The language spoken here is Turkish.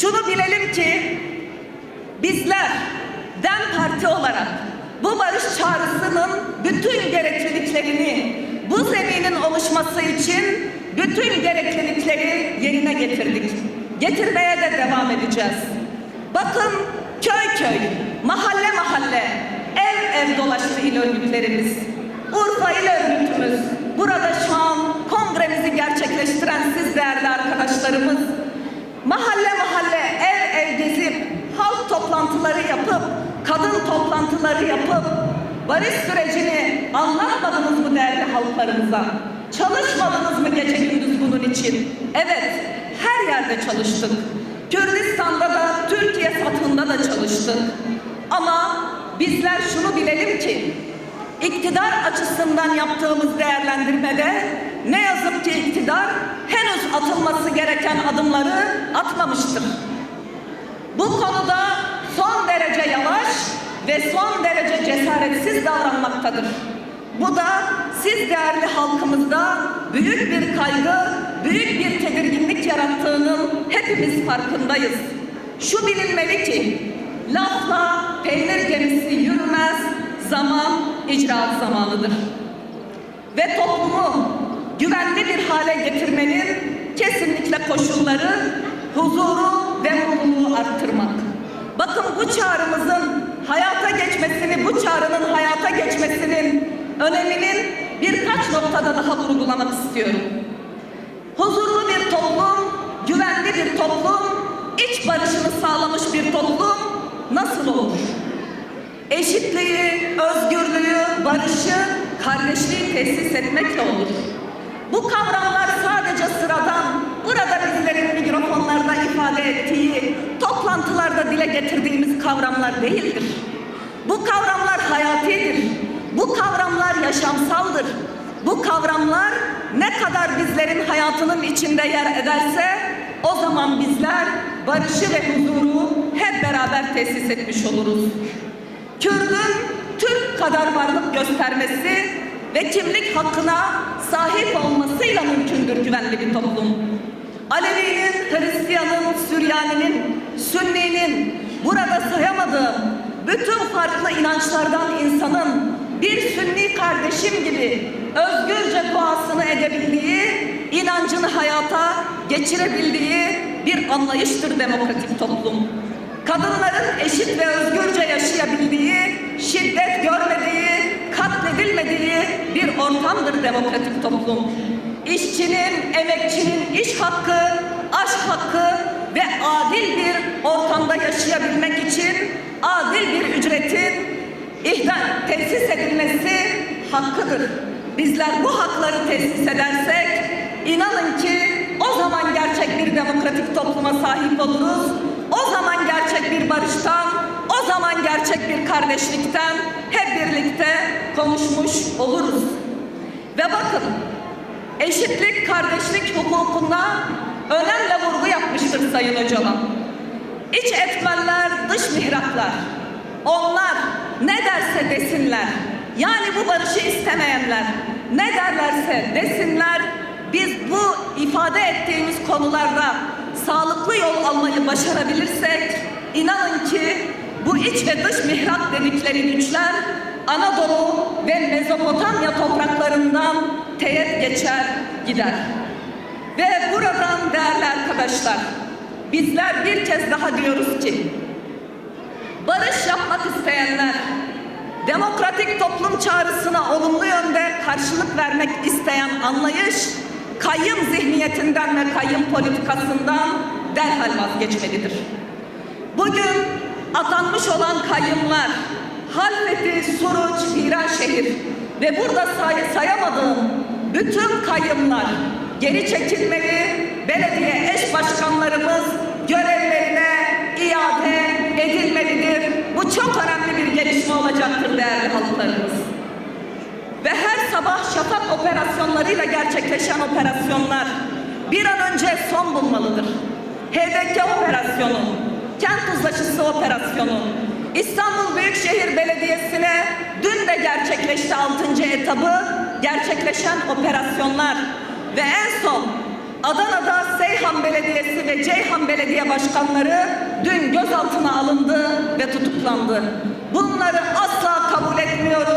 şunu bilelim ki bizler DEM Parti olarak bu barış çağrısının bütün gerekliliklerini bu zeminin oluşması için bütün gereklilikleri yerine getirdik. Getirmeye de devam edeceğiz. Bakın köy köy, mahalle mahalle, ev ev dolaştı il örgütlerimiz. Urfa il örgütümüz, burada şu an kongremizi gerçekleştiren siz değerli arkadaşlarımız, mahalle mahalle, ev ev gezip, halk toplantıları yapıp, kadın toplantıları yapıp, barış sürecini anlatmadınız mı değerli halklarımıza? Çalışmadınız mı gece gündüz bunun için? Evet, her yerde çalıştık. Kürdistan'da da, Türkiye satında da çalıştık. Ama bizler şunu bilelim ki, iktidar açısından yaptığımız değerlendirmede ne yazık ki iktidar henüz atılması gereken adımları atmamıştır. Bu konuda son derece yavaş ve son derece cesaretsiz davranmaktadır. Bu da siz değerli halkımızda büyük bir kaygı, büyük bir tedirginlik yarattığının hepimiz farkındayız. Şu bilinmeli ki lafla peynir gemisi yürümez, zaman icraat zamanıdır. Ve toplumu güvenli bir hale getirmenin kesinlikle koşulları huzuru ve mutluluğu arttırmak. Bakın bu çağrımızın hayata geçmesini, bu çağrının hayata geçmesinin öneminin birkaç noktada daha vurgulamak istiyorum. Huzurlu bir toplum, güvenli bir toplum, iç barışını sağlamış bir toplum nasıl olur? Eşitliği, özgürlüğü, barışı, kardeşliği tesis etmekle olur. Bu kavramlar sadece sıradan, burada bizlerin mikrofonlarda ifade ettiği, dile getirdiğimiz kavramlar değildir. Bu kavramlar hayatidir. Bu kavramlar yaşamsaldır. Bu kavramlar ne kadar bizlerin hayatının içinde yer ederse o zaman bizler barışı ve huzuru hep beraber tesis etmiş oluruz. Kürdün Türk kadar varlık göstermesi ve kimlik hakkına sahip olmasıyla mümkündür güvenli bir toplum. Alevi'nin, Hristiyan'ın, Süryaninin, Sünni'nin burada sayamadığım bütün farklı inançlardan insanın bir Sünni kardeşim gibi özgürce duasını edebildiği, inancını hayata geçirebildiği bir anlayıştır demokratik toplum kadınların eşit ve özgürce yaşayabildiği, şiddet görmediği, katledilmediği bir ortamdır demokratik toplum. İşçinin, emekçinin iş hakkı, hakkı ve adil bir ortamda yaşayabilmek için adil bir ücretin ihdan tesis edilmesi hakkıdır. Bizler bu hakları tesis edersek inanın ki o zaman gerçek bir demokratik topluma sahip oluruz. O zaman gerçek bir barıştan, o zaman gerçek bir kardeşlikten hep birlikte konuşmuş oluruz. Ve bakın, eşitlik, kardeşlik hukukunda önemli vurgu yapmıştır Sayın Öcalan. İç etmenler, dış mihraklar. Onlar ne derse desinler, yani bu barışı istemeyenler ne derlerse desinler, biz bu ifade ettiğimiz konularda sağlıklı yol almayı başarabilirsek inanın ki bu iç ve dış mihrak dedikleri güçler Anadolu ve Mezopotamya topraklarından teğet geçer gider. Ve buradan değerli arkadaşlar bizler bir kez daha diyoruz ki barış yapmak isteyenler demokratik toplum çağrısına olumlu yönde karşılık vermek isteyen anlayış kayyım zihniyetinden ve kayyım politikasından derhal vazgeçmelidir. Bugün atanmış olan kayyımlar Halfeti, Suruç, Viranşehir ve burada say sayamadığım bütün kayyımlar geri çekilmeli, belediye başkanlarımız görevlerine iade edilmelidir. Bu çok önemli bir gelişme olacaktır değerli halklarımız ve her sabah şafak operasyonlarıyla gerçekleşen operasyonlar bir an önce son bulmalıdır. HDK operasyonu, kent uzlaşısı operasyonu, İstanbul Büyükşehir Belediyesi'ne dün de gerçekleşti 6. etabı gerçekleşen operasyonlar ve en son Adana'da Seyhan Belediyesi ve Ceyhan Belediye Başkanları dün gözaltına alındı ve tutuklandı. Bunları asla kabul etmiyoruz.